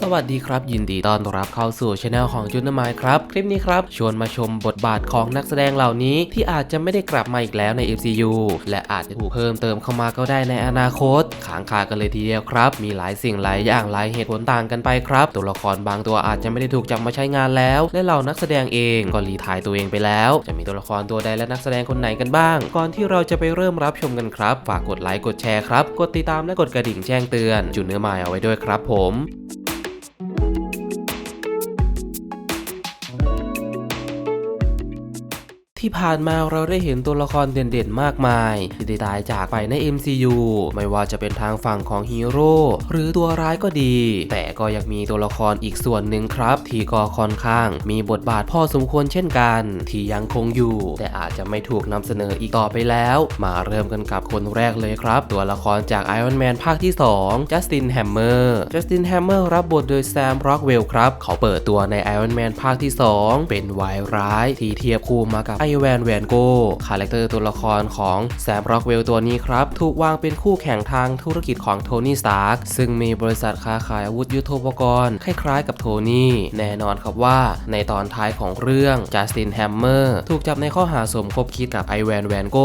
สวัสดีครับ ยินดีต้อนรับเข้าสู่ช anel ของจุนนมายครับ คลิปนี้ครับ ชวนมาชมบทบาทของนักแสดงเหล่านี้ที่อาจจะไม่ได้กลับมาอีกแล้วใน MCU และอาจจะถูกเพิ่มเติมเข้ามาก็ได้ในอนาคตขางคากันเลยทีเดียวครับ มีหลายสิ่งหลายอย่างหลายเหตุผลต่างกันไปครับ ตัวละครบางตัวอาจจะไม่ได้ถูกจับมาใช้งานแล้ว และเหล่านักแสดงเองก็รีทายตัวเองไปแล้ว จะมีตัวละครตัวใดและนักแสดงคนไหนกันบ้าง ก่อนที่เราจะไปเริ่มรับชมกันครับ ฝากกดไลค์กดแชร์ครับกดติดตามและกดกระดิ่งแจ้งเตือนจุนเนื้อมายเอาไว้ด้วยครับผม ที่ผ่านมาเราได้เห็นตัวละครเด่นๆมากมายที่ได้ตายจากไปใน MCU ไม่ว่าจะเป็นทางฝั่งของฮีโร่หรือตัวร้ายก็ดี แต่ก็ยังมีตัวละครอีกส่วนหนึ่งครับ ที่ก็ค่อนข้างมีบทบาทพอสมควรเช่นกัน ที่ยังคงอยู่ แต่อาจจะไม่ถูกนำเสนออีกต่อไปแล้ว มาเริ่มกันกับคนแรกเลยครับ ตัวละครจาก Iron Man ภาคที่2 Justin Hammer Justin Hammer รับบทโดย Sam Rockwell ครับ เขาเปิดตัวใน Iron Man ภาคที่ 2 เป็นวายร้ายที่เทียบคู่มากับไอแวนแวนโกคาแรคเตอร์ตัวละครของแซมร็อกเวลตัวนี้ครับ ถูกวางเป็นคู่แข่งทางธุรกิจของโทนี่สตาร์กซึ่งมีบริษัทค้าขายอาวุธยุทโธปกรณ์คล้ายๆกับโทนี่ แน่นอนครับว่า ในตอนท้ายของเรื่องจัสตินแฮมเมอร์ถูกจับในข้อหาสมคบคิดกับไอแวนแวนโก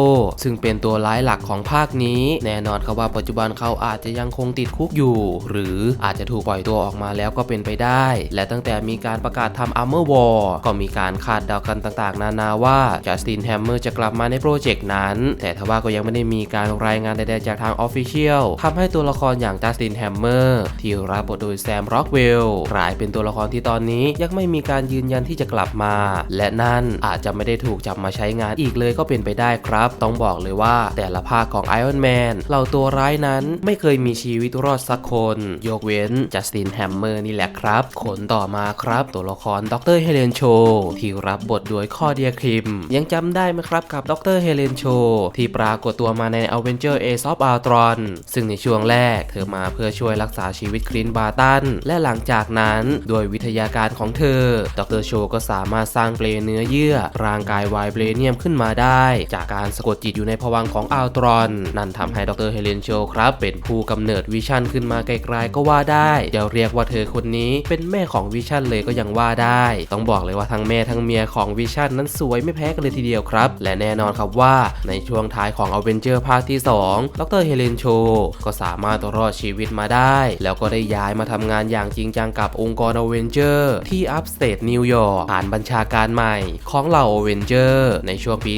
ซึ่งเป็นตัวร้ายหลักของภาคนี้ แน่นอนครับว่าปัจจุบันเขาอาจจะยังคงติดคุกอยู่ หรืออาจจะถูกปล่อยตัวออกมาแล้วก็เป็นไปได้ และตั้งแต่มีการประกาศทำ Armor War ก็มีการคาดเดากันต่างๆ นานาว่าจัสตินแฮมเมอร์จะกลับมาในโปรเจกต์นั้น แต่ทว่าก็ยังไม่ได้มีการรายงานใดๆจากทางออฟฟิเชียลทำให้ตัวละครอย่างจัสตินแฮมเมอร์ที่รับบทโดยแซมร็อกเวลกลายเป็นตัวละครที่ตอนนี้ยังไม่มีการยืนยันที่จะกลับมา และนั่นอาจจะไม่ได้ถูกจับมาใช้งานอีกเลยก็เป็นไปได้ครับ ต้องบอกเลยว่าแต่ละภาคของ Iron Man เหล่าตัวร้ายนั้นไม่เคยมีชีวิตรอดสักคน ยกเว้นจัสตินแฮมเมอร์นี่แหละครับ ขนต่อมาครับ ตัวละครดรเฮเลนโชที่รับบทโดยข้อเดียคริมยังจำได้ไหมครับกับดรเฮเลนโชที่ปรากฏตัวมาใน Avenger Age of Ultron ซึ่งในช่วงแรกเธอมาเพื่อช่วยรักษาชีวิตคลินบาร์ตัน และหลังจากนั้นด้วยวิทยาการของเธอ ดรโชก็สามารถสร้างเปลเนื้อเยื่อ ร่างกายไวเบรเนียมขึ้นมาได้ จากการสะกดจิตอยู่ในภวังของอัลตรอน นั่นทำให้ดรเฮเลนโชครับเป็นผู้กำเนิดวิชั่นขึ้นมาไกลๆก็ว่าได้จะเรียกว่าเธอคนนี้เป็นแม่ของวิชั่นเลยก็ยังว่าได้ ต้องบอกเลยว่าทั้งแม่ทั้งเมียของวิชั่นนั้นสวยไม่แพ้กันเลยทีเดียวครับ และแน่นอนครับว่าในช่วงท้ายของ a v e n g e r ภาคที่ 2 ดรเฮเลนโช ก็สามารถรอดชีวิตมาได้ แล้วก็ได้ย้ายมาทำงานอย่างจริงจังกับองค์กร a v e n g e r ที่อัพสเตทนิวยอร์กผ่านบัญชาการใหม่ของเหล่า a v e n g e r ในช่วงปี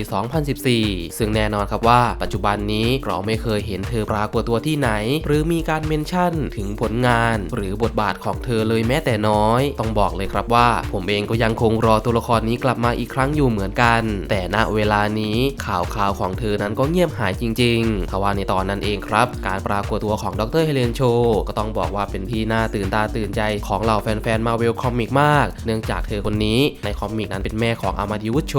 2014 ซึ่งแน่นอนครับว่าปัจจุบันนี้เราไม่เคยเห็นเธอปรากฏตัวที่ไหน หรือมีการเมนชั่นถึงผลงาน หรือบทบาทของเธอเลยแม้แต่น้อย ต้องบอกเลยครับว่า ผมเองก็ยังคงรอตัวละครนี้กลับมาอีกครั้งอยู่เหมือนกันแต่ณเวลานี้ข่าวข่าวของเธอนั้นก็เงียบหายจริงๆทว่าในตอนนั้นเองครับ การปรากฏตัวของดรเฮเลนโชก็ต้องบอกว่าเป็นที่น่าตื่นตาตื่นใจของเหล่าแฟนๆมาเวลคอมิกมาก เนื่องจากเธอคนนี้ในคอมิกนั้นเป็นแม่ของอามาดิวุชโช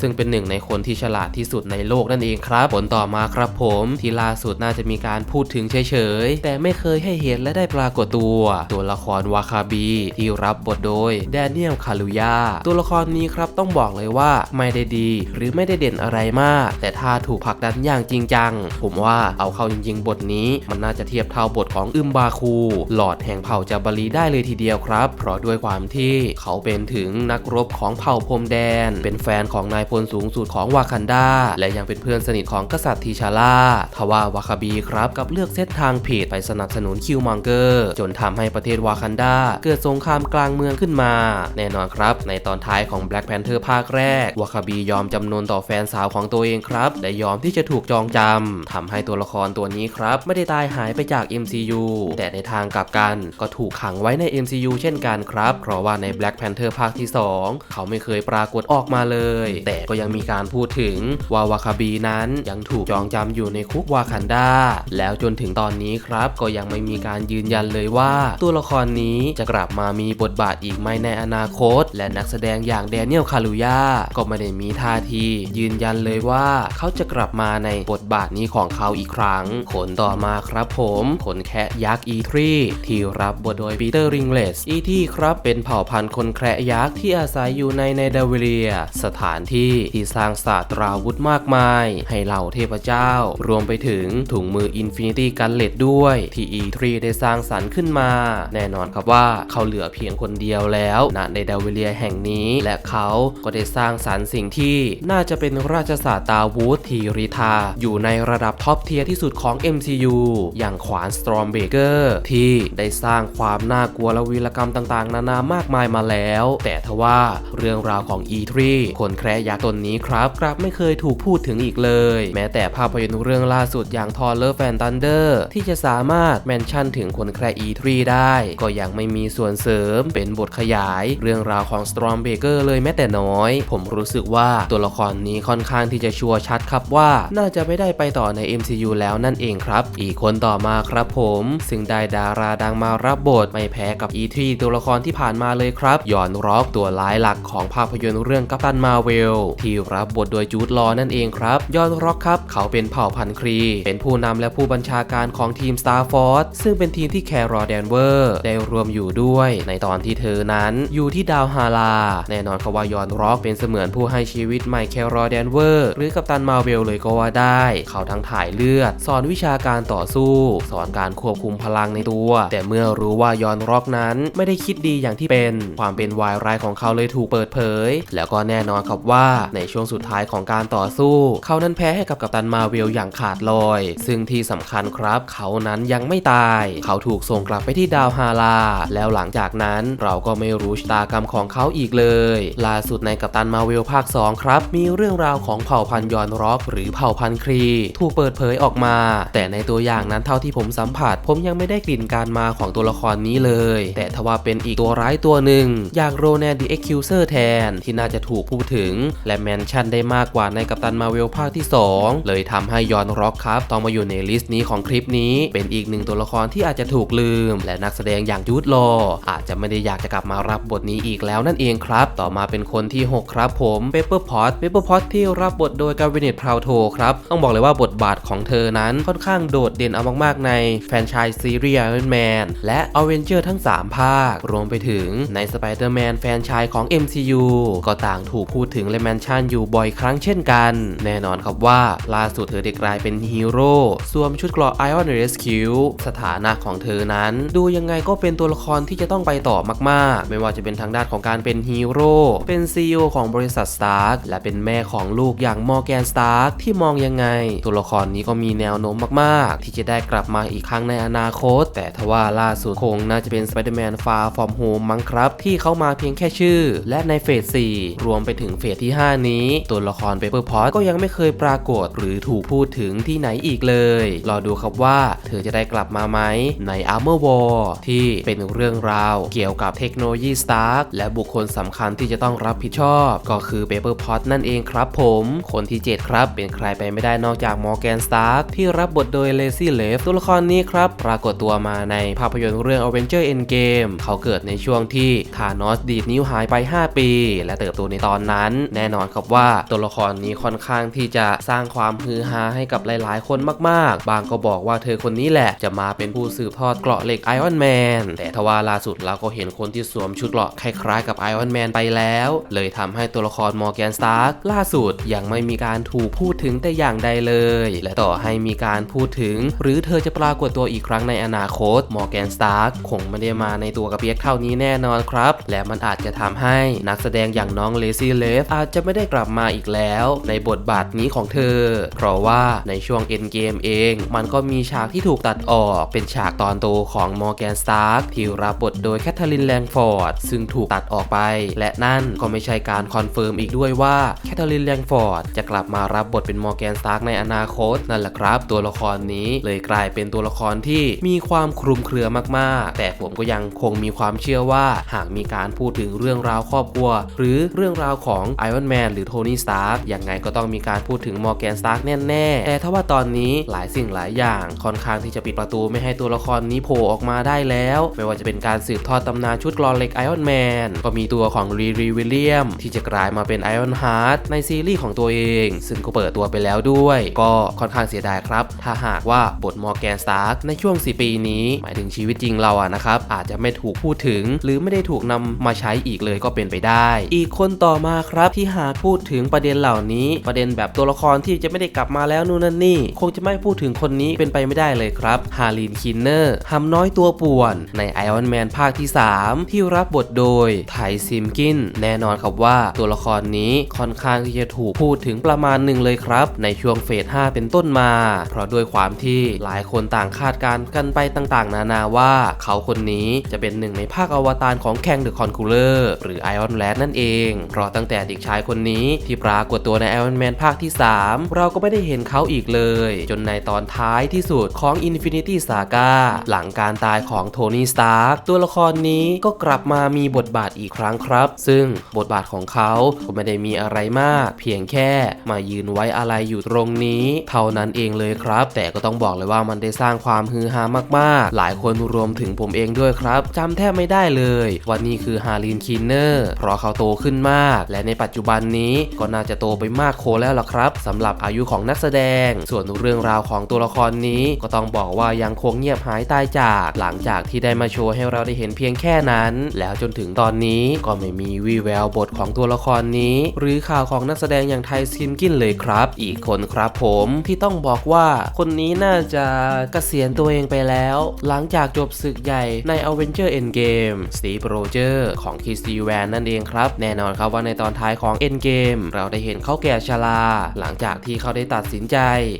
ซึ่งเป็นหนึ่งในคนที่ฉลาดที่สุดในโลกนั่นเองครับ ผลต่อมาครับผมที่ล่าสุดน่าจะมีการพูดถึงเฉยๆ แต่ไม่เคยให้เห็นและได้ปรากฏตัว ตัวละครวาคาบี ที่รับบทโดยแดเนียลคาลุยาตัวละครนี้ครับต้องบอกเลยว่าไม่ได้ดี หรือไม่ได้เด่นอะไรมาก แต่ถ้าถูกผลักดันอย่างจริงจัง ผมว่าเอาเข้าจริงๆ บทนี้ มันน่าจะเทียบเท่าบทของอึมบาคู หลอดแห่งเผ่าจาบารีได้เลยทีเดียวครับ เพราะด้วยความที่เขาเป็นถึงนักรบของเผ่าพรมแดน เป็นแฟนของนายพลสูงสุดของวากันดาและยังเป็นเพื่อนสนิทของกษัตริย์ทีชาร่าทว่าวาคาบีครับกับเลือกเส้นทางผิดไปสนับสนุนคิวมังเกอร์ จนทำให้ประเทศวากันดาเกิดสงครามกลางเมืองขึ้นมา แน่นอนครับ ในตอนท้ายของ Black Panther ภาคแรกวาคาบียอมจำนนต่อแฟนสาวของตัวเองครับ และยอมที่จะถูกจองจำทำให้ตัวละครตัวนี้ครับ ไม่ได้ตายหายไปจาก MCU แต่ในทางกลับกันก็ถูกขังไว้ใน MCU เช่นกันครับ เพราะว่าใน Black Panther ภาคที่ 2 เขาไม่เคยปรากฏออกมาเลย แต่ก็ยังมีการพูดถึงว่าวาคาบีนั้นยังถูกจองจำอยู่ในคุกวากันดาแล้วจนถึงตอนนี้ครับก็ยังไม่มีการยืนยันเลยว่า ตัวละครนี้จะกลับมามีบทบาทอีกไหมในอนาคต และนักแสดงอย่างแดเนียลคาลูยาก็ไม่ได้มีท่าทียืนยันเลยว่าเขาจะกลับมาในบทบาทนี้ของเขาอีกครั้ง ขนต่อมาครับผมขนแคะยักษ์อีทรีที่รับบทโดยปีเตอร์ริงเลสอีที่ครับเป็นเผ่าพันธุ์คนแคะยักษ์ที่อาศัยอยู่ในไนเดเวเลีย สถานที่ที่สร้างศาสตราวุธมากมาย ให้เหล่าเทพเจ้า รวมไปถึงถุงมืออินฟินิตี้กันเลดด้วยที่อีทรีได้สร้างสรรค์ขึ้นมา แน่นอนครับว่าเขาเหลือเพียงคนเดียวแล้วณในเดเวเลียแห่งนี้ และเขาก็ได้สร้างสรรค์สิ่งที่น่าจะเป็นราชศาสตาวุธทีริทา อยู่ในระดับท็อปเทียร์ที่สุดของ MCU อย่างขวาน Stormbreaker ที่ได้สร้างความน่ากลัวและวีรกรรมต่างๆ นานามากมายมาแล้ว แต่ทว่าเรื่องราวของ E3 คนแคร์ยักษ์ตนนี้ครับกลับไม่เคยถูกพูดถึงอีกเลย แม้แต่ภาพยนตร์เรื่องล่าสุดอย่าง Thor Love and Thunder ที่จะสามารถแมนชั่นถึงคนแคร์ E3 ได้ ก็ยังไม่มีส่วนเสริมเป็นบทขยาย เรื่องราวของ Stormbreaker เลยแม้แต่น้อย ผมรู้สึกว่าตัวละครนี้ค่อนข้างที่จะชัวร์ชัดครับว่าน่าจะไม่ได้ไปต่อใน MCU แล้วนั่นเองครับ อีกคนต่อมาครับผม ซึ่งได้ดาราดังมารับบทไม่แพ้กับ E3 ตัวละครที่ผ่านมาเลยครับยอนร็อกตัวร้ายหลักของภาพยนตร์เรื่องกัปตันมาเวลที่รับบทโดยจูดลอนั่นเองครับยอนร็อกครับ เขาเป็นเผ่าพันธุ์ครี เป็นผู้นำและผู้บัญชาการของทีม Star Force ซึ่งเป็นทีมที่แครอแดนเวอร์ได้รวมอยู่ด้วย ในตอนที่เธอนั้นอยู่ที่ดาวฮาลาแน่นอนครับว่ายอนร็อกเป็นเสมือนผู้ให้ชีวิตใหม่แครอแดนเวอร์ หรือกัปตันมาเวลเลยก็ว่าได้ เขาทั้งถ่ายเลือด สอนวิชาการต่อสู้ สอนการควบคุมพลังในตัว แต่เมื่อรู้ว่ายอนร็อกนั้นไม่ได้คิดดีอย่างที่เป็น ความเป็นวายร้ายของเขาเลยถูกเปิดเผย แล้วก็แน่นอนครับว่าในช่วงสุดท้ายของการต่อสู้ เขานั้นแพ้ให้กับกัปตันมาเวลอย่างขาดลอย ซึ่งที่สำคัญครับเขานั้นยังไม่ตาย เขาถูกส่งกลับไปที่ดาวฮาลาแล้วหลังจากนั้นเราก็ไม่รู้ชะตากรรมของเขาอีกเลย ล่าสุดในกัปตันมาเวลภาค2 ครับ มีเรื่องราวของเผ่าพันธุ์ยอนร็อก หรือเผ่าพันธุ์ครี ถูกเปิดเผยออกมา แต่ในตัวอย่างนั้นเท่าที่ผมสัมผัส ผมยังไม่ได้กลิ่นการมาของตัวละครนี้เลย แต่ทว่าเป็นอีกตัวร้ายตัวหนึ่งอย่างโรแนนดีเอ็กคิวเซอร์แทนที่น่าจะถูกพูดถึง และแมนชั่นได้มากกว่าในกัปตันมาเวลภาคที่ 2 เลยทำให้ยอนร็อกครับต้องมาอยู่ในลิสต์นี้ของคลิปนี้ เป็นอีกหนึ่งตัวละครที่อาจจะถูกลืม และนักแสดงอย่างยูดลออาจจะไม่ได้อยากจะกลับมารับบทนี้อีกแล้วนั่นเองครับ ต่อมาเป็นคนที่ 6 ครับผมเปเปอร์พอตเปเปอร์พอตที่รับบทโดยกาวินเนตพราวโทครับ ต้องบอกเลยว่าบทบาทของเธอนั้นค่อนข้างโดดเด่นเอามากๆในแฟนชส์ซีรีส์ Iron Man และ a v e n g e r ทั้ง 3 ภาค รวมไปถึงใน Spider-Man แฟนชส์ของ MCU ก็ต่างถูกพูดถึงและแมนชั่นอยู่บ่อยครั้งเช่นกัน แน่นอนครับว่าล่าสุดเธอได้กลายเป็นฮีโร่สวมชุดเกราะ Iron Rescue สถานะของเธอนั้น ดูยังไงก็เป็นตัวละครที่จะต้องไปต่อมากๆ ไม่ว่าจะเป็นทางด้านของการเป็นฮีโร่เป็น CEO ของบริษัท Stark และเป็นแม่ของลูกอย่างมอร์แกนสตาร์กที่มองยังไง ตัวละครนี้ก็มีแนวโน้มมากๆ ที่จะได้กลับมาอีกครั้งในอนาคต แต่ทว่าล่าสุดคงน่าจะเป็น Spider-Man Far From Home มั้งครับ ที่เข้ามาเพียงแค่ชื่อ และในเฟส 4 รวมไปถึงเฟสที่ 5 นี้ ตัวละคร Paper Pot ก็ยังไม่เคยปรากฏ หรือถูกพูดถึงที่ไหนอีกเลย รอดูครับว่าเธอจะได้กลับมาไหมใน Armor War ที่เป็นเรื่องราว เกี่ยวกับเทคโนโลยี Stark และบุคคลสำคัญที่จะต้องรับผิดชอบ ก็คือ Paper Pot นั่นเองครับผม คนที่ 7 ครับ เป็นใครไปไม่ได้นอกจากมอร์แกนสตาร์ที่รับบทโดยเลซี่เลฟตัวละครนี้ครับ ปรากฏตัวมาในภาพยนตร์เรื่อง Avenger Endgame เขาเกิดในช่วงที่ธานอสดีดนิ้วหายไป 5 ปี และเติบโตในตอนนั้น แน่นอนครับว่าตัวละครนี้ค่อนข้างที่จะสร้างความฮือฮาให้กับหลายๆ คนมาก ๆ บางก็บอกว่าเธอคนนี้แหละจะมาเป็นผู้สืบทอดเกราะเหล็กไอออนแมนแต่ทว่าล่าสุดเราก็เห็นคนที่สวมชุดเกราะคล้ายๆกับไอออนแมนไปแล้ว เลยทำให้ตัวละครมอร์แกนสตาร์ล่าสุดยังไม่มีการถูกพูดถึงแต่อย่างใดเลย และต่อให้มีการพูดถึง หรือเธอจะปรากฏตัวอีกครั้งในอนาคตมอร์แกนสตาร์คงไม่ได้มาในตัวกระเปียกเท่านี้แน่นอนครับ และมันอาจจะทำให้นักแสดงอย่างน้องเลซี่เลฟอาจจะไม่ได้กลับมาอีกแล้ว ในบทบาทนี้ของเธอ เพราะว่าในช่วงเอ็นเกมเอง มันก็มีฉากที่ถูกตัดออกเป็นฉากตอนโตของมอร์แกนสตาร์ที่รับบทโดยแคทเธอรีนแลงฟอร์ดซึ่งถูกตัดออกไป และนั่นก็ไม่ใช่การคอนเฟิร์มอีกด้วยว่าแคทเธอรีนแลงฟอร์ดจะกลับมารับบทเป็นมอร์แกนสตาร์กในอนาคตนั่นแหละครับ ตัวละครนี้เลยกลายเป็นตัวละครที่มีความคลุมเครือมากๆ แต่ผมก็ยังคงมีความเชื่อว่าหากมีการพูดถึงเรื่องราวครอบครัว หรือเรื่องราวของไอรอนแมนหรือโทนี่สตาร์กยังไงก็ต้องมีการพูดถึงมอร์แกนสตาร์กแน่ๆ แต่ถ้าว่าตอนนี้หลายสิ่งหลายอย่างค่อนข้างที่จะปิดประตูไม่ให้ตัวละครนี้โผล่ออกมาได้แล้ว ไม่ว่าจะเป็นการสืบทอดตำนานชุดกรอนเล็กไอรอนแมนก็มีตัวของรีรีวิลเลียมที่จะกลายมาเป็นไอ Iron Heart ในซีรีส์ของตัวเอง ซึ่งก็เปิดตัวไปแล้วด้วย ก็ค่อนข้างเสียดายครับ ถ้าหากว่าบทมอร์แกนสตาร์กในช่วง 4 ปีนี้ หมายถึงชีวิตจริงเราอะนะครับ อาจจะไม่ถูกพูดถึง หรือไม่ได้ถูกนำมาใช้อีกเลยก็เป็นไปได้ อีกคนต่อมาครับที่หากพูดถึงประเด็นเหล่านี้ ประเด็นแบบตัวละครที่จะไม่ได้กลับมาแล้วนู่นนั่นนี่ คงจะไม่พูดถึงคนนี้เป็นไปไม่ได้เลยครับฮารินคินเนอร์ฮัมน้อยตัวป่วนใน Iron Man ภาคที่ 3 ที่รับบทโดยไทซิมกิน แน่นอนครับว่าตัวละครนี้ค่อนข้างที่จะถูกพูดถึงประมาณหนึ่งเลยครับ ในช่วงเฟส 5 เป็นต้นมา เพราะด้วยความที่หลายคนต่างคาดการณ์กันไปต่างๆ นานาว่าเขาคนนี้จะเป็นหนึ่งในภาคอวตารของแคงเดอะคอนคูเลอร์หรือไอออนแลนนั่นเอง เพราะตั้งแต่เด็กชายคนนี้ที่ปรากฏตัวใน Iron Man ภาคที่ 3 เราก็ไม่ได้เห็นเขาอีกเลย จนในตอนท้ายที่สุดของ Infinity Saga หลังการตายของโทนี่สตาร์ตัวละครนี้ก็กลับมามีบทบาทอีกครั้งครับ ซึ่งบทบาทของเขาก็ไม่ได้มีอะไรมาก เพียงแค่มายืนไว้อะไรอยู่ตรงนี้ เท่านั้นเองเลยครับ แต่ก็ต้องบอกเลยว่ามันได้สร้างความฮือฮามากๆ หลายคนรวมถึงผมเองด้วยครับจำแทบไม่ได้เลยว่านี่คือฮารินคินเนอร์เพราะเขาโตขึ้นมาก และในปัจจุบันนี้ก็น่าจะโตไปมากโคแล้วล่ะครับสำหรับอายุของนักแสดง ส่วนเรื่องราวของตัวละครนี้ก็ต้องบอกว่ายังคงเงียบหายตายจาก หลังจากที่ได้มาโชว์ให้เราได้เห็นเพียงแค่นั้น แล้วจนถึงตอนนี้ก็ไม่มีวีแววบทของตัวละครนี้หรือข่าวของนักแสดงอย่างไทซิมกินเลยครับ อีกคนครับผมที่ต้องบอกว่าคนนี้น่าจะเกษียณตัวเองไปแล้ว หลังจากจบศึกใหญ่ใน Avenger Endgame Steve Rogers ของ k i s t y Van นั่นเองครับ แน่นอนครับว่าในตอนท้ายของ Endgame เราได้เห็นเขาแก่ชรา หลังจากที่เขาได้ตัดสินใจ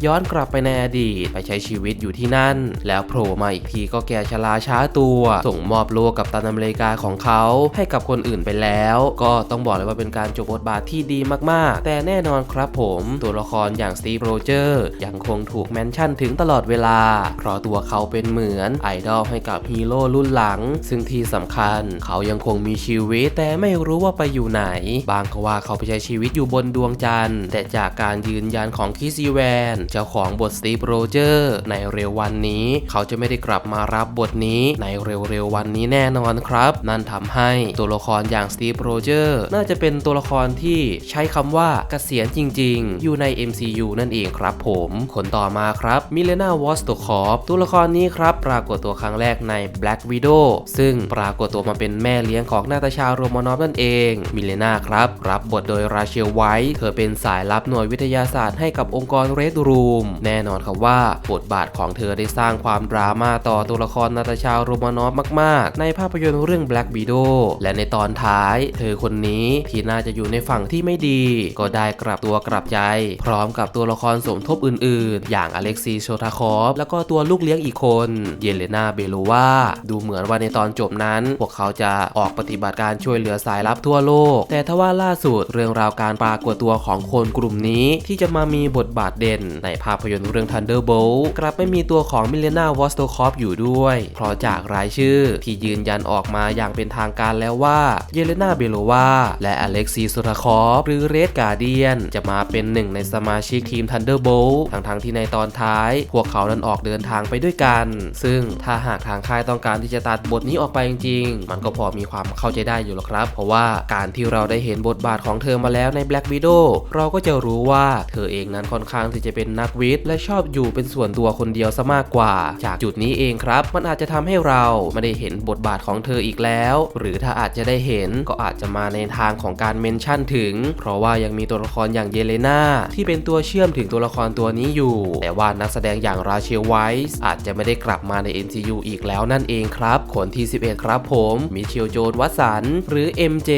ย้อนกลับไปในอดีต ไปใช้ชีวิตอยู่ที่นั่น แล้วโผล่มาอีกทีก็แก่ชราช้าตัว ส่งมอบโลกกับตันอเมริกาของเขาให้กับคนอื่นไปแล้ว ก็ต้องบอกเลยว่าเป็นการจบบทบาทที่ดีมากๆ แต่แน่นอนครับผมตัวละครอย่างสตีฟโรเจอร์ยังคงถูกแมนชั่นถึงตลอดเวลา เพราะตัวเขาเป็นเหมือนไอดอลให้กับฮีโร่รุ่นหลัง ซึ่งที่สำคัญ เขายังคงมีชีวิต แต่ไม่รู้ว่าไปอยู่ไหน บางก็ว่าเขาไปใช้ชีวิตอยู่บนดวงจันทร์ แต่จากการยืนยันของคิซีแวน เจ้าของบทสตีฟโรเจอร์ในเร็ววันนี้ เขาจะไม่ได้กลับมารับบทนี้ในเร็วๆวันนี้แน่นอนครับ นั่นทำให้ตัวละครอย่างสตีฟโรเจอร์น่าจะเป็นตัวละครที่ใช้คำว่าเกษียณจริง ๆ อยู่ใน MCU นั่นเองครับผมคนต่อมาครับมิเลนาวอสโตคอฟตัวละครนี้ครับ ปรากฏตัวครั้งแรกใน Black Widow ซึ่งปรากฏตัวมาเป็นแม่เลี้ยงของนาตาชาโรมานอฟนั่นเอง มิเลนาครับ รับบทโดยราเชลไวท์เธอเป็นสายลับหน่วยวิทยาศาสตร์ให้กับองค์กรเรดรูมแน่นอนครับว่าบทบาทของเธอได้สร้างความดราม่าต่อตัวละครนาตาชาโรมานอฟมาก ๆ ในภาพยนตร์เรื่อง Black Widow และในตอนท้าย เธอคนนี้ที่น่าจะอยู่ในฝั่งที่ไม่ดี ก็ได้กลับตัวกลับใจ พร้อมกับตัวละครสมทบอื่น ๆ อย่างอเล็กซีโชทาคอฟ แล้วก็ตัวลูกเลี้ยงอีกคน เยเลนาเบโลวาดูเหมือนว่าในตอนจบนั้น พวกเขาจะออกปฏิบัติการช่วยเหลือสายลับทั่วโลก แต่ทว่าล่าสุดเรื่องราวการปรากฏตัวของคนกลุ่มนี้ ที่จะมามีบทบาทเด่น ในภาพยนตร์เรื่อง Thunderbolt กลับไม่มีตัวของมิเลนาวอสโตคอฟอยู่ด้วย เพราะจากรายชื่อที่ยืนยันออกมาอย่างเป็นทางการแล้วว่าเยเลนาเบโลวาและอเล็กซีโซทาคอฟหรือเรดการเดียนจะมาเป็นหนึ่งในสมาชิกทีม Thunderbolt ทั้งทงๆที่ในตอนท้าย พวกเขานั้นออกเดินทางไปด้วยกัน ซึ่งถ้าหากทางค่ายต้องการที่จะตัดบทนี้ออกไปจริงๆ มันก็พอมีความเข้าใจได้อยู่หรอกครับ เพราะว่าการที่เราได้เห็นบทบาทของเธอมาแล้วใน Black Widow เราก็จะรู้ว่าเธอเองนั้นค่อนข้างที่จะเป็นนักวิทย์และชอบอยู่เป็นส่วนตัวคนเดียวซะมากกว่า จากจุดนี้เองครับ มันอาจจะทำให้เราไม่ได้เห็นบทบาทของเธออีกแล้ว หรือถ้าอาจจะได้เห็นก็อาจจะมาในทางของการเมนชั่นถึง เพราะว่ายังมีตัวละครอย่างเยเลนาที่เป็นตัวเชื่อมถึงตัวละครตัวนี้อยู่ แต่ว่านักแสดงอย่างราเชลไวส์อาจจะไม่ได้กลับมาใน MCU อีกแล้วนั่นเองครับคนที่ 11 ครับผม มิเชลโจนวัตสัน หรือ MJ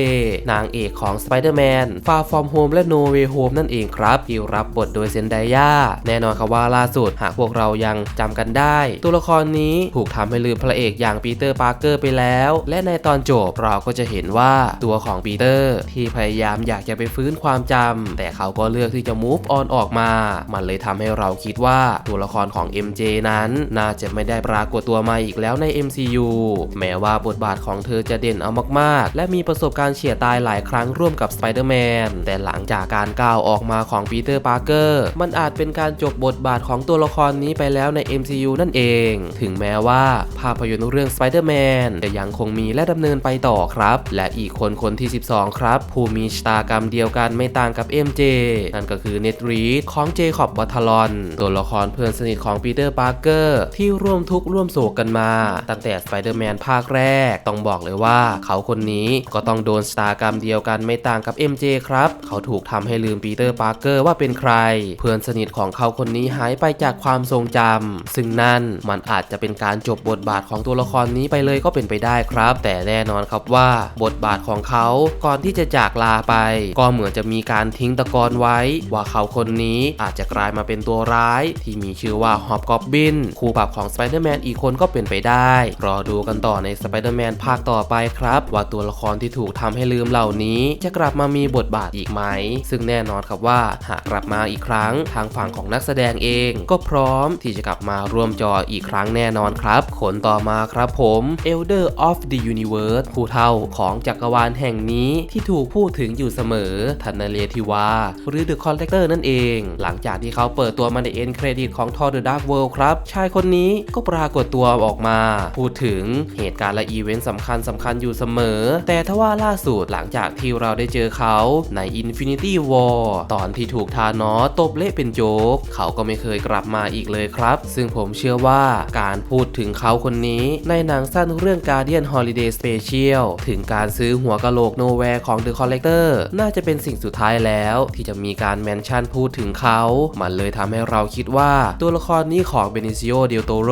นางเอกของ Spider-Man Far From Home และ No Way Home นั่นเองครับที่รับบทโดยเซนไดยาแน่นอนครับว่าล่าสุดหากพวกเรายังจำกันได้ ตัวละครนี้ถูกทำให้ลืมพระเอกอย่างปีเตอร์ปาร์เกอร์ไปแล้ว และในตอนจบเราก็จะเห็นว่าตัวของปีเตอร์ที่พยายามามอยากจะไปฟื้นความจำแต่เขาก็เลือกที่จะ move on ออกมา มันเลยทำให้เราคิดว่าตัวละครของ MJ นั้น น่าจะไม่ได้ปรากฏตัวมาอีกแล้วใน MCU แม้ว่าบทบาทของเธอจะเด่นเอามากๆ และมีประสบการณ์เฉียดตายหลายครั้งร่วมกับ Spider-Man แต่หลังจากการก้าวออกมาของปีเตอร์ปาร์เกอร์มันอาจเป็นการจบบทบาทของตัวละครนี้ไปแล้วใน MCU นั่นเอง ถึงแม้ว่าภาพยนตร์เรื่อง Spider-Man จะยังคงมีและดำเนินไปต่อครับ และอีกคนคนที่ 12 ครับผู้มีฉชตากรรมเดียวกันไม่ต่างกับ MJ นั่นก็คือเน r รีดของเจคอบวัตลอนตัวละครเพื่อนสนิทของปีเตอร์ปาร์เกอร์ที่ร่วมทุกข์ร่วมโศกกันมา ตั้งแต่สไปเดอร์แมนภาคแรก ต้องบอกเลยว่าเขาคนนี้ก็ต้องโดนชะตากรรมเดียวกันไม่ต่างกับ MJ ครับ เขาถูกทำให้ลืมปีเตอร์ปาร์เกอร์ว่าเป็นใคร เพื่อนสนิทของเขาคนนี้หายไปจากความทรงจำซึ่งนั่นมันอาจจะเป็นการจบบทบาทของตัวละครนี้ไปเลยก็เป็นไปได้ครับ แต่แน่นอนครับว่าบทบาทของเขาก่อนที่จะจากลาไป ก็เหมือนจะมีการทิ้งตะกอนไว้ ว่าเขาคนนี้อาจจะกลายมาเป็นตัวร้าย ที่มีชื่อว่าฮอบกอบบินคู่ปรับของสไปเดอร์แมนอีกคนก็เป็นไปได้ รอดูกันต่อในสไปเดอร์แมนภาคต่อไปครับ ว่าตัวละครที่ถูกทำให้ลืมเหล่านี้ จะกลับมามีบทบาทอีกไหม ซึ่งแน่นอนครับว่าหากกลับมาอีกครั้ง ทางฝั่งของนักแสดงเอง ก็พร้อมที่จะกลับมาร่วมจออีกครั้งแน่นอนครับขนต่อมาครับผม Elder of the Universe ผู้เท่าของจักรวาลแห่งนี้ที่ถูกพูดถึงอยู่เสมอทันนาเรทิวา หรือ The Collector นั่นเอง หลังจากที่เขาเปิดตัวมาในเอ็นเครดิตของ Thor The Dark World ครับ ชายคนนี้ก็ปรากฏตัวออกมา พูดถึงเหตุการณ์และอีเวนต์สำคัญสำคัญอยู่เสมอ แต่ทว่าล่าสุดหลังจากที่เราได้เจอเขาใน Infinity War ตอนที่ถูกทานอตบเละเป็นโจ๊กเขาก็ไม่เคยกลับมาอีกเลยครับ ซึ่งผมเชื่อว่าการพูดถึงเขาคนนี้ในหนังสั้นเรื่อง Guardian Holiday Special ถึงการซื้อหัวกะโหลกโนแวร์ของ The Collector น่าจะเป็นสิ่งสุดท้ายแล้ว ที่จะมีการแมนชั่นพูดถึงเขา มันเลยทำให้เราคิดว่าตัวละครนี้ของเบนิซิโอเดลโตโร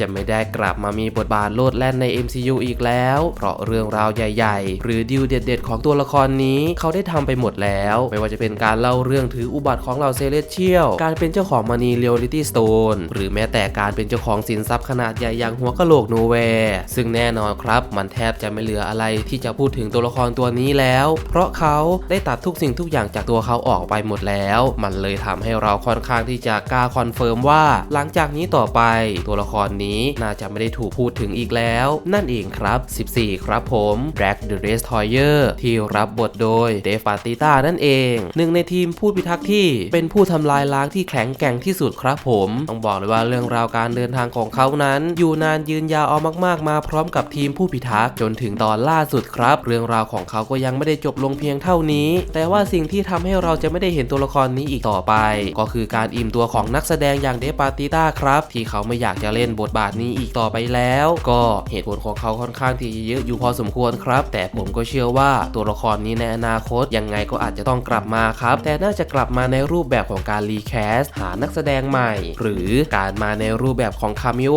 จะไม่ได้กลับมามีบทบาทโลดแล่นใน MCU อีกแล้ว เพราะเรื่องราวใหญ่ๆ หรือดิวเด็ดๆ ของตัวละครนี้เขาได้ทำไปหมดแล้ว ไม่ว่าจะเป็นการเล่าเรื่องถืออุบัติของเหล่าเซเลสเชียลการเป็นเจ้าของมานีเรียลิตี้สโตนหรือแม้แต่การเป็นเจ้าของสินทรัพย์ขนาดใหญ่อย่างหัวกะโหลกโนแวร์ซึ่งแน่นอนครับ มันแทบจะไม่เหลืออะไรที่จะพูดถึงตัวละครตัวนี้แล้ว เพราะเขาได้ตัดทุกสิ่งทุกอย่างจากตัวเขาออกไปหมดแล้ว มันเลยทำให้เราค่อนข้างที่จะกล้าคอนเฟิร์มว่า หลังจากนี้ต่อไปตัวละครนี้น่าจะไม่ได้ถูกพูดถึงอีกแล้ว นั่นเองครับ 14 ครับผม Black the Destroyer ที่รับบทโดยเดฟาติต้านั่นเอง หนึ่งในทีมผู้พิทักษ์ที่เป็นผู้ทำลายล้างที่แข็งแกร่งที่สุดครับผม ต้องบอกเลยว่าเรื่องราวการเดินทางของเขานั้น อยู่นานยืนยาวเอามาก ๆ มาพร้อมกับทีมผู้พิทักษ์จนถึงตอนล่าสุดครับ เรื่องราวของเขาก็ยังไม่ได้จบลงเพียงเท่านี้ แต่ว่าสิ่งที่ทำให้เราจะไม่ได้เห็นตัวละครนี้อีกต่อไป ก็คือการอิ่มตัวของนักแสดงอย่างเดปาติต้าครับ ที่เขาไม่อยากจะเล่นบทบาทนี้อีกต่อไปแล้ว ก็เหตุผลของเขาค่อนข้างที่จะเยอะอยู่พอสมควรครับ แต่ผมก็เชื่อว่าตัวละครนี้ในอนาคตยังไงก็อาจจะต้องกลับมาครับ แต่น่าจะกลับมาในรูปแบบของการรีแคสหานักแสดงใหม่ หรือการมาในรูปแบบของคาเมโอ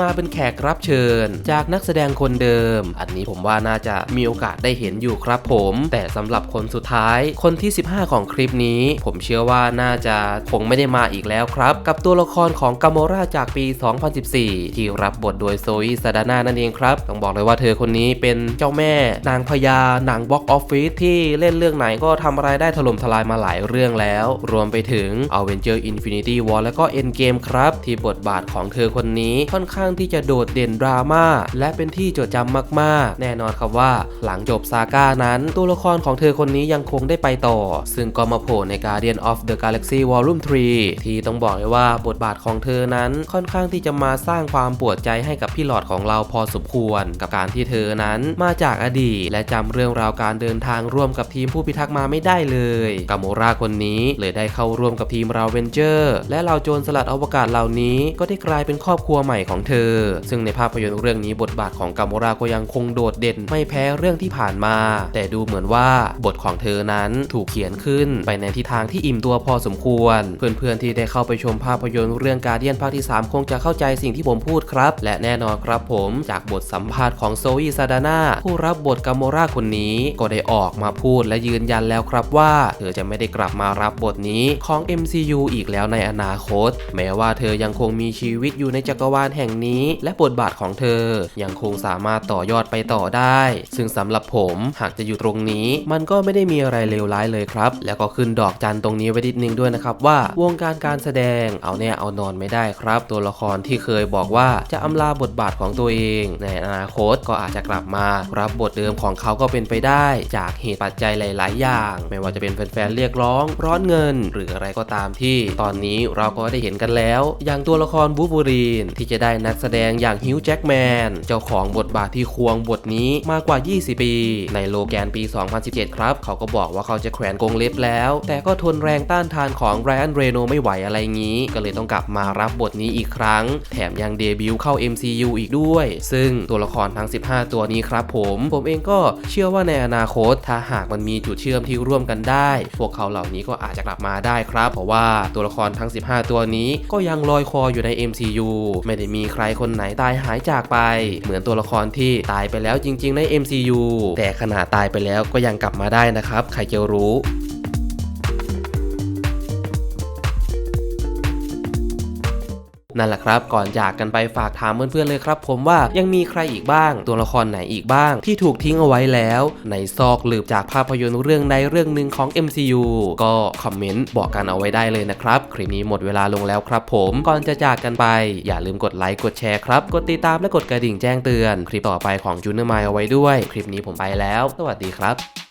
มาเป็นแขกรับเชิญ จากนักแสดงคนเดิม อันนี้ผมว่าน่าจะมีโอกาสได้เห็นอยู่ครับผม แต่สำหรับคนสุดท้าย คนที่ 15 ของคลิปนี้ ผมเชื่อว่าน่าจะคงไม่ได้มาอีกแล้วครับ กับตัวละครของกามอราจากปี 2014 ที่รับบทโดยโซอีซาดาน่านั่นเองครับ ต้องบอกเลยว่าเธอคนนี้เป็นเจ้าแม่ นางพญาหนังบ็อกออฟฟิศที่เล่นเรื่องไหนก็ทำรายได้ถล่มทลายมาหลายเรื่องแล้ว รวมไปถึง Avenger Infinity War และก็ Endgame ครับ ที่บทบาทของเธอคนนี้ค่อนข้างที่จะโดดเด่นดราม่าและเป็นที่จดจำมาก ๆ แน่นอนครับว่า หลังจบซาก้านั้น ตัวละครของเธออคนนี้ยังคงได้ไปต่อ ซึ่งก็มาโผล่ใน Guardian of the Galaxy Volume 3 ที่ต้องบอกเลยว่าบทบาทของเธอนั้นค่อนข้างที่จะมาสร้างความปวดใจให้กับพี่หลอดของเราพอสมควร กับการที่เธอนั้นมาจากอดีตและจำเรื่องราวการเดินทางร่วมกับทีมผู้พิทักษ์มาไม่ได้เลยกาโมราคนนี้เลยได้เข้าร่วมกับทีมเราเวนเจอร์และเหล่าโจรสลัดอวกาศเหล่านี้ก็ได้กลายเป็นครอบครัวใหม่ของเธอ ซึ่งในภาพยนตร์เรื่องนี้บทบาทของกาโมราก็ยังคงโดดเด่นไม่แพ้เรื่องที่ผ่านมา แต่ดูเหมือนว่าบทของเธอนั้นถูกเขียนขึ้นไปในทิศทางที่อิ่มตัวพอสมควร เพื่อนๆที่ได้เข้าไปชมภาพยนตร์เรื่องการเดียนภาคที่ 3 คงจะเข้าใจสิ่งที่ผมพูดครับ และแน่นอนครับผมจากบทสัมภาษณ์ของโซอีซาดาน่าผู้รับบทกาโมราคนนี้ก็ได้ออกมาพูดและยืนยันแล้วครับว่า เธอจะไม่ได้กลับมารับบทนี้ของ MCU อีกแล้วในอนาคต แม้ว่าเธอยังคงมีชีวิตอยู่ในจักรวาลแห่งนี้ และบทบาทของเธอยังคงสามารถต่อยอดไปต่อได้ ซึ่งสำหรับผมหากจะอยู่ตรงนี้มันก็ไม่ได้มีอะไรเลวร้ายเลยครับ แล้วก็ขึ้นดอกจันตรงนี้ไว้นิดนึงด้วยนะครับว่าวงการการแสดงเอาแน่เอานอนไม่ได้ครับ ตัวละครที่เคยบอกว่าจะอำลาบทบาทของตัวเอง ในอนาคตก็อาจจะกลับมา รับบทเดิมของเขาก็เป็นไปได้ จากเหตุปัจจัยหลาย ๆ อย่าง ไม่ว่าจะเป็นแฟนๆเรียกร้องร้อนเงิน หรืออะไรก็ตามที่ ตอนนี้เราก็ได้เห็นกันแล้ว อย่างตัวละครบูบูรีนที่จะได้นักแสดงอย่างฮิวจ์แจ็คแมนเจ้าของบทบาทที่ควงบทนี้มากกว่า 20 ปี ในโลแกนปี 2017ครับ เขาก็บอกว่าเขาจะแขวนกรงเล็บแล้ว แต่ก็ทนแรงต้านทานของไรอันเรโนไม่ไหวอะไรงี้ ก็เลยต้องกลับมารับบทนี้อีกครั้ง แถมยังเดบิวต์เข้า MCU อีกด้วย ซึ่งตัวละครทั้ง 15 ตัวนี้ครับผม ผมเองก็เชื่อว่าในอนาคต ถ้าหากมันมีจุดเชื่อมที่ร่วมกันได้ พวกเขาเหล่านี้ก็อาจจะกลับมาได้ครับ เพราะว่าตัวละครทั้ง 15 ตัวนี้ก็ยังลอยคออยู่ใน MCU ไม่ได้มีใครคนไหนตายหายจากไป เหมือนตัวละครที่ตายไปแล้วจริง ๆ ใน MCU แต่ขนาดตายไปแล้วก็ยังกลับมาได้นะครับ ใครจะรู้นั่นแหละครับ ก่อนจากกันไปฝากถามเพื่อนๆเลยครับ ผมว่ายังมีใครอีกบ้าง ตัวละครไหนอีกบ้าง ที่ถูกทิ้งเอาไว้แล้ว ในซอกหลืบจากภาพยนตร์เรื่องใดเรื่องหนึ่งของ MCU ก็คอมเมนต์บอกกันเอาไว้ได้เลยนะครับ คลิปนี้หมดเวลาลงแล้วครับผมก่อนจะจากกันไป อย่าลืมกดไลค์กดแชร์ครับกดติดตามและกดกระดิ่งแจ้งเตือน คลิปต่อไปของจูเนอร์ไมเอาไว้ด้วย คลิปนี้ผมไปแล้ว สวัสดีครับ